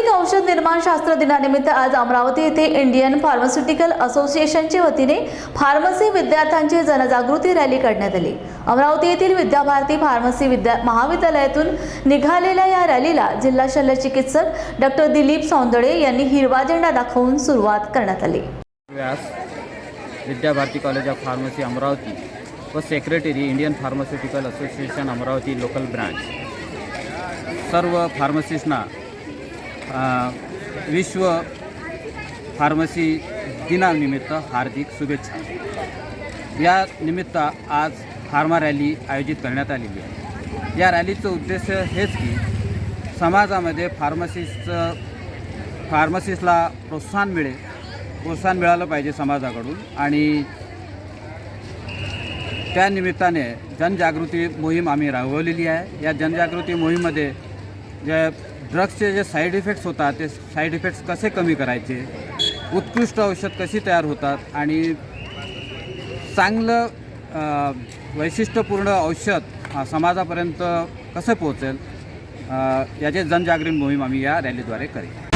जागतिक औषध निर्माण शास्त्र दिनानिमित्त आज अमरावती येथे इंडियन फार्मास्युटिकल असोसिएशनच्या वतीने फार्मसी विद्यार्थ्यांची जनजागृती रॅली काढण्यात आली. अमरावती येथील विद्याभारती फार्मसी विद्या महाविद्यालयातून निघालेल्या या रॅलीला जिल्हा शल्य चिकित्सक डॉक्टर दिलीप सौंदळे यांनी हिरवा झेंडा दाखवून सुरुवात करण्यात आली. Vyas Vidyabharati college of pharmacy Amravati व secretary Indian pharmaceutical association Amravati local branch. सर्व फार्मसिस्टना विश्व फार्मसी दिनानिमित्त हार्दिक शुभेच्छा या निमित्त आज फार्मा रॅली आयोजित करण्यात आलेली आहे. या रॅलीचं उद्देश हेच की समाजामध्ये फार्मसिस्टचं फार्मसिस्टला प्रोत्साहन मिळेल प्रोत्साहन मिळालं पाहिजे समाजाकडून आणि त्या निमित्ताने जनजागृती मोहीम आम्ही राबवलेली आहे. या जनजागृती मोहीममध्ये जे ड्रग्सचे जे साईड इफेक्ट्स होतात ते साईड इफेक्ट्स कसे कमी करायचे? उत्कृष्ट औषध कशी तयार होतात? आणि चांगलं वैशिष्ट्यपूर्ण औषध समाजापर्यंत कसं पोहोचेल? याचे जनजागरण मोहीम आम्ही या रॅलीद्वारे करेल